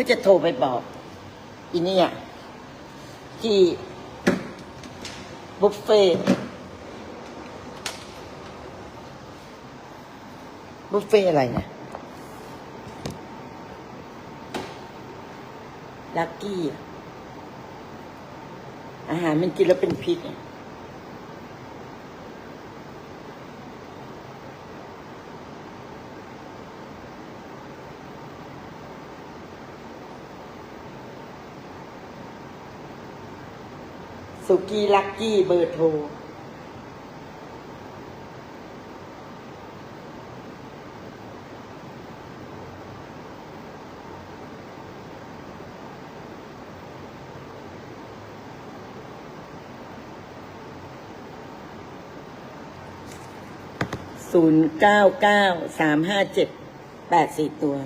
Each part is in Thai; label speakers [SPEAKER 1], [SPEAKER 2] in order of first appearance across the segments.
[SPEAKER 1] พื่อจะโทรไปบอกอีเนี่ย ที่บุฟเฟ่บุฟเฟ่อะไรนะลักกี้ อาหารมันกินแล้วเป็นพิษอะ สุกี้ลักกี้เบอร์โทร ศูนย์เก้าเก้าสามห้าเจ็ดแปดสี่ตัว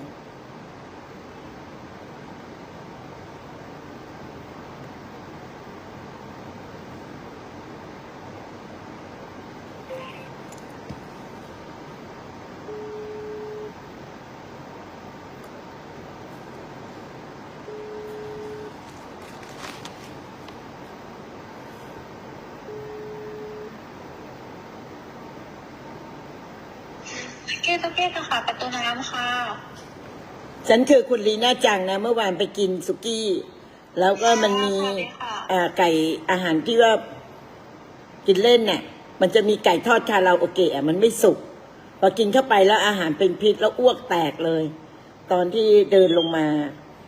[SPEAKER 2] เก้ตัวเก้ตัวค่ะ ประตูน้ำค่ะ
[SPEAKER 1] ฉันคือคุณลีน่าจังนะ เมื่อวานไปกินสุกี้ แล้วก็มันมี
[SPEAKER 2] สวัสดีค่ะ
[SPEAKER 1] อ่าไก่อาหารที่ว่ากินเล่นน่ะ มันจะมีไก่ทอดคาราโอเกะอะมันไม่สุกพอกินเข้าไปแล้วอาหารเป็นพิษแล้วอ้วกแตกเลย ตอนที่เดินลงมา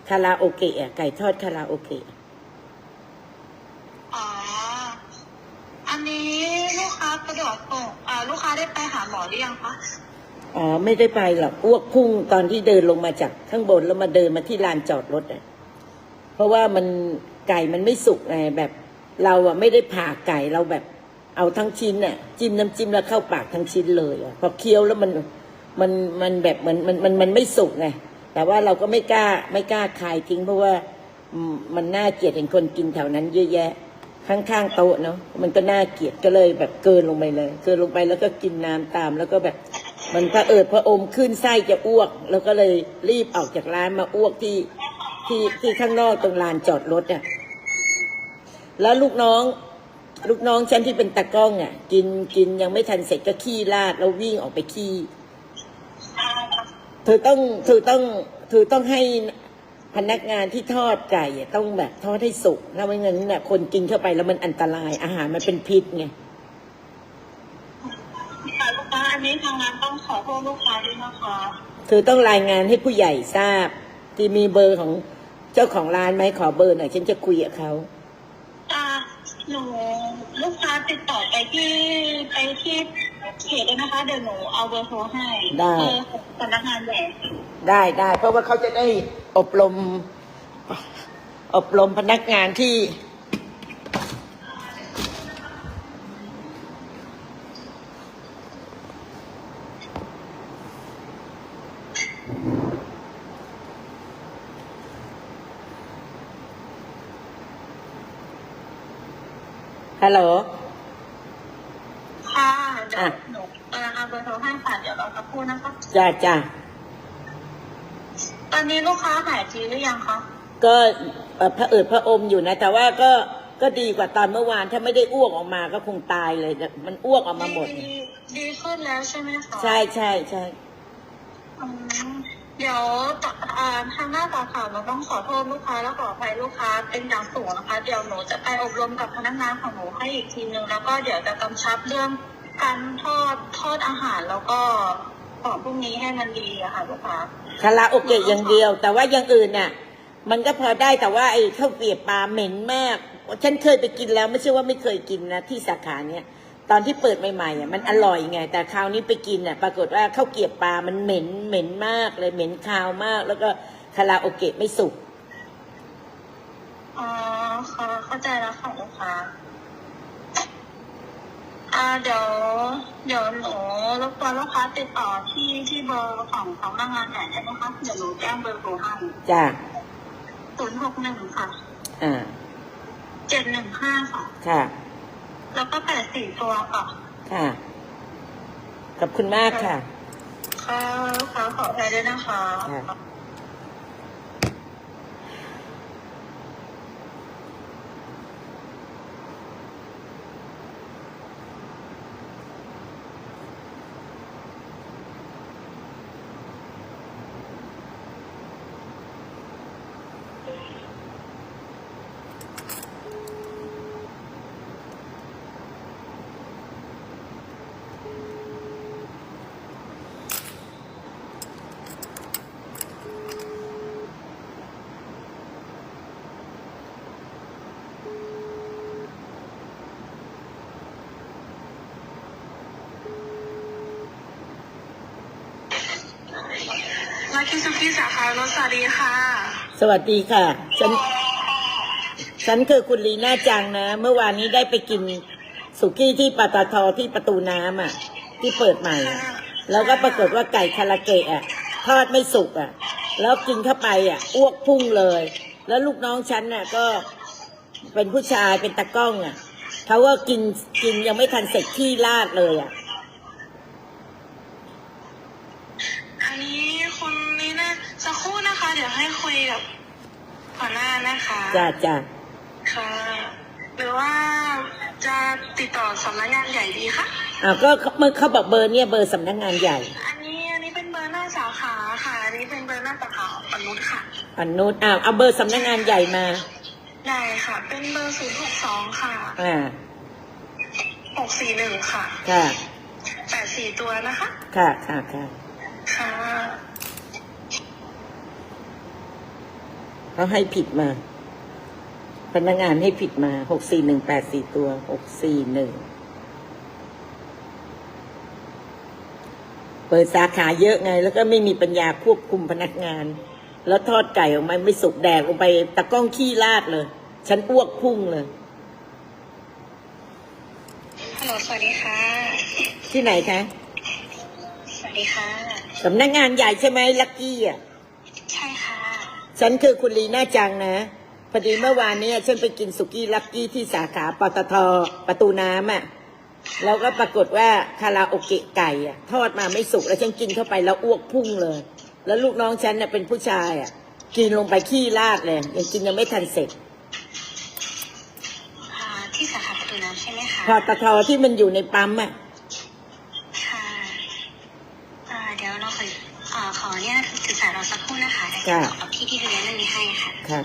[SPEAKER 1] คาราโอเกะอะไก่ทอดคาราโอเกะ
[SPEAKER 2] อ๋อ อันนี้ลูกค้าสะดวกส่งอ่าลูกค้าได้ไปหาหมอหรือยังคะ
[SPEAKER 1] อ๋อไม่ได้ไปหรอกอ้วกพุ่งตอนที่เดินลงมาจากข้างบนแล้วมาเดินมาที่ลานจอดรถอะเพราะว่ามันไก่มันไม่สุกไงแบบ เราอะไม่ได้ผ่าไก่เราแบบ เอาทั้งชิ้นน่ะจิ้มน้ำจิ้มแล้วเข้าปากทั้งชิ้นเลยอะพอเคี้ยวแล้วมันมันมันแบบมันมันมันมันไม่สุกไงแต่ว่าเราก็ไม่กล้าไม่กล้าคายทิ้ง เพราะว่ามมันน่าเกลียดเห็นคนกินแถวนั้นเยอะแยะ ข้างๆโต๊ะเนาะมันก็น่าเกลียดก็เลยแบบเกินลงไปเลย เกินลงไปแล้วก็กินน้ำตามแล้วก็แบบ มันพระเอิดพระอมขึ้นไส้จะอ้วก แล้วก็เลยรีบออกจากร้านมาอ้วกที่ที่ที่ข้างนอกตรงลานจอดรถอะแล้วลูกน้อง ลูกน้องฉันที่เป็นตากล้องอะ กินกินยังไม่ทันเสร็จก็ขี้ราดแล้ววิ่งออกไปขี้เธอต้องเธอต้องเธอต้องให้พนักงานที่ทอดไก่ต้องแบบทอดให้สุกถ้าไม่งั้นน่ะคนกินเข้าไปแล้วมันอันตรายอาหารมันเป็นพิษไง
[SPEAKER 2] ค่ะลูกค้า อั นนี้ทางร้านต้องขอโทษลูกค้าด้วยนะคะ
[SPEAKER 1] เธอต้องรายงานให้ผู้ใหญ่ทราบ ที่มีเบอร์ของเจ้าของร้านไหมขอเบอร์หน่อยฉันจะคุยกับเขา
[SPEAKER 2] อ่าหนูลูกค้าติดต่อไปที่ไปที่เพจเลยนะคะเดี๋ยวหนูเอาเบอร์โทรให้
[SPEAKER 1] ได้
[SPEAKER 2] เบอร์ของสำนักงานใหญ่
[SPEAKER 1] ได้ได้เพราะว่าเขาจะได้อบรม อบรมพนักงานที่ ฮัลโหล
[SPEAKER 2] ค่ะเดี๋ยว
[SPEAKER 1] อะ
[SPEAKER 2] หนูกำลังเอาเบอร์โทรให้ค่ะเดี๋ยวเราจะพูดนะคะ
[SPEAKER 1] จ้าจ้า
[SPEAKER 2] ตอนนี้ลูกค้าหายทีหรือยังคะ
[SPEAKER 1] ก็เอ่อพระเอิดพระอมอยู่นะ แต่ว่าก็ก็ดีกว่าตอนเมื่อวาน ถ้าไม่ได้อ้วกออกมาก็คงตายเลยแต่มันอ้วกออกมาหมด
[SPEAKER 2] ดีดีขึ้นแล้วใช่ไหมคะ
[SPEAKER 1] ใช่ใช่ใช่
[SPEAKER 2] อืม เดี๋ยวทางหน้าสาขาเราต้องขอโทษลูกค้าและขออภัยลูกค้าเป็นอย่างสูงนะคะ เดี๋ยวหนูจะไปอบรมกับพนักงานของหนูให้อีกทีนึงแล้วก็เดี๋ยวจะกำชับเรื่องการทอดทอดอาหารแล้วก็ของพวกนี้ให้มันดีอะค่ะลูกค้า
[SPEAKER 1] คาราโอเกะอย่างเดียว แต่ว่าอย่างอื่นน่ะ มันก็พอได้แต่ว่าไอ้ข้าวเกรียบปลาเหม็นมาก ฉันเคยไปกินแล้วไม่ใช่ว่าไม่เคยกินนะที่สาขาเนี้ย ตอนที่เปิดใหม่ๆอะมันอร่อยไง แต่คราวนี้ไปกินอะปรากฏว่าข้าวเกรียบปลามันเหม็นเหม็นมากเลยเหม็นคาวมาก แล้วก็คาราโอเกะไม่สุก
[SPEAKER 2] อ๋อค่ะเข้าใจแล้วค่ะลูกค้าอ่าเดี๋ยวเดี๋ยวหนูรบกวนลูกค้าติดต่อที่ที่เบอร์ของของพนักงานใหญ่ได้ไหมคะเดี๋ยวหนูแจ้งเบอร์โทรให้
[SPEAKER 1] จ้า
[SPEAKER 2] ศูนย์หกหนึ่งค่ะ
[SPEAKER 1] อ่า
[SPEAKER 2] เจ็ดหนึ่งห้าค่ะ
[SPEAKER 1] ค่ะ
[SPEAKER 2] แล้วก็แปดสี่ตัวค่ะ
[SPEAKER 1] ค่ะ ขอบคุณมากค่ะ
[SPEAKER 2] ค่ะลูกค้าขออภัยด้วยนะคะ
[SPEAKER 1] ค่ะ
[SPEAKER 2] ที่สุกี้สาขารถสวัสดีค่ะ
[SPEAKER 1] สวัสดีค่ะ ฉัน ฉันคือคุณลีน่าจังนะ เมื่อวานนี้ได้ไปกินสุกี้ที่ปตทที่ประตูน้ำอะ ที่เปิดใหม่อะแล้วก็ปรากฏว่าไก่คาราเกะอะทอดไม่สุกอะ แล้วกินเข้าไปอะอ้วกพุ่งเลย แล้วลูกน้องฉันน่ะก็เป็นผู้ชายเป็นตะกล้องอะเขาก็กินกินยังไม่ทันเสร็จที่ลาดเลยอะ
[SPEAKER 2] อันนี้คุณนี่นะสักครู่นะคะ เดี๋ยวให้คุยกับหัวห น้านะคะ
[SPEAKER 1] จ้าจ้า
[SPEAKER 2] ค่ะ หรือว่าจะติดต่อสำนักงานใหญ่ดีคะ
[SPEAKER 1] อ่าก็เมื่อเขาบอกเบอร์เนี่ยเบอร์สำนักงานใหญ่
[SPEAKER 2] อันนี้อันนี้เป็นเบอร์หน้าสาขาค่ะอันนี้เป็นเบอร์หน้าสาขาของปนุษค่ะ
[SPEAKER 1] อันนู้นอ้าวเอาเบอร์สำนักงานใหญ่มา
[SPEAKER 2] ได้ค่ะ เป็นเบอร์ศูนย์หกสองค่ะ
[SPEAKER 1] อ่า
[SPEAKER 2] หกสี่หนึ่งค่ะ
[SPEAKER 1] ค่ะ
[SPEAKER 2] แปดสี่ตัวนะคะ
[SPEAKER 1] ค่ะค่ะค่ะ
[SPEAKER 2] ค่ะ
[SPEAKER 1] เขาให้ผิดมา พนักงานให้ผิดมาหกสี่หนึ่งแปดสี่ตัวหกสี่หนึ่งเปิดสาขาเยอะไง แล้วก็ไม่มีปัญญาควบคุมพนักงาน แล้วทอดไก่ออกมาไม่สุกแดกลงไปตะกล้องขี้ลาดเลย ฉันอ้วกพุ่งเลย
[SPEAKER 2] ฮัลโหลสวัสดีค่ะ
[SPEAKER 1] ที่ไหนคะ
[SPEAKER 2] สวัสดีค่ะ
[SPEAKER 1] สำนักงานใหญ่ใช่ไหมลักกี้อะ
[SPEAKER 2] ใช่ค่ะ
[SPEAKER 1] ฉันคือคุณลีน่าจังนะพอดีเมื่อวานเนี้ฉันไปกินสุกี้ลักกี้ที่สาขาปตทประตูน้ำอะแล้วก็ปรากฏว่าคาราโอเกะไก่อะทอดมาไม่สุกแล้วฉันกินเข้าไปแล้วอ้วกพุ่งเลย แล้วลูกน้องฉันน่ะเป็นผู้ชายอะกินลงไปขี้ลาดเลยยังกินยังไม่ทันเสร็จ
[SPEAKER 2] อ่าที่สาขาประตูน้ำใช่ไหมคะ
[SPEAKER 1] พอตทที่มันอยู่ในปั๊มอะ
[SPEAKER 2] ค่ะ อ่า เดี๋ยวเราขออ่าขอเนี่ยศึกษาเราสักครู่นะคะเดี๋ยว
[SPEAKER 1] ค่ะ
[SPEAKER 2] จะตอบที่ที่ดูแลเรื่องนี้ให้ค่ะ
[SPEAKER 1] ค่ะ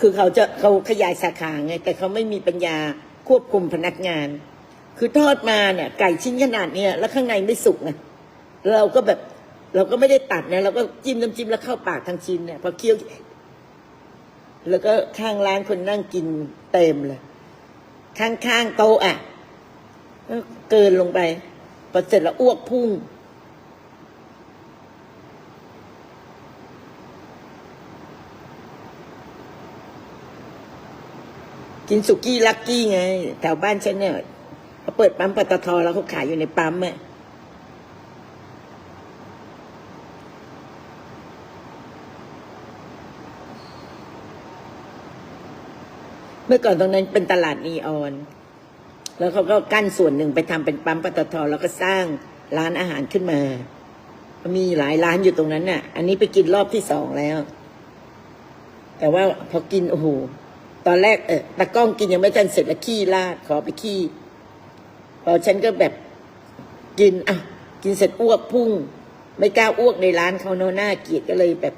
[SPEAKER 1] คือเขาจะเขาขยายสาขาไง แต่เขาไม่มีปัญญา ควบคุมพนักงาน คือทอดมาเนี่ยไก่ชิ้นขนาดเนี้ยแล้วข้างในไม่สุกไงเราก็แบบเราก็ไม่ได้ตัดนะเราก็จิ้มน้ำจิ้มแล้วเข้าปากทั้งชิ้นเนี่ยพอเคี้ยว แล้วก็ข้างร้านคนนั่งกินเต็มเลยข้างๆโต๊ะอะก็เกินลงไปพอเสร็จแล้วอ้วกพุ่ง กินสุกี้ลักกี้ไง แถวบ้านฉันเนี่ยเขาเปิดปั๊มปตทแล้วเขาขายอยู่ในปั๊มอะเมื่อก่อนตรงนั้นเป็นตลาดนีออน แล้วเขาก็กั้นส่วนหนึ่งไปทำเป็นปั๊มปตทแล้วก็สร้างร้านอาหารขึ้นมา มีหลายร้านอยู่ตรงนั้นน่ะ อันนี้ไปกินรอบที่สองแล้ว แต่ว่าพอกินโอ้โห ตอนแรกเออตะก้องกินยังไม่ทันเสร็จแล้วขี้ลาดขอไปขี้พอฉันก็แบบกินอะกินเสร็จอ้วกพุ่ง ไม่กล้าอ้วกในร้านเขาเนอะหน้าเกียดก็เลยแบบ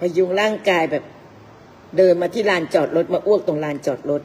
[SPEAKER 1] พยุงร่างกายแบบ เดินมาที่ลานจอดรถมาอ้วกตรงลานจอดรถ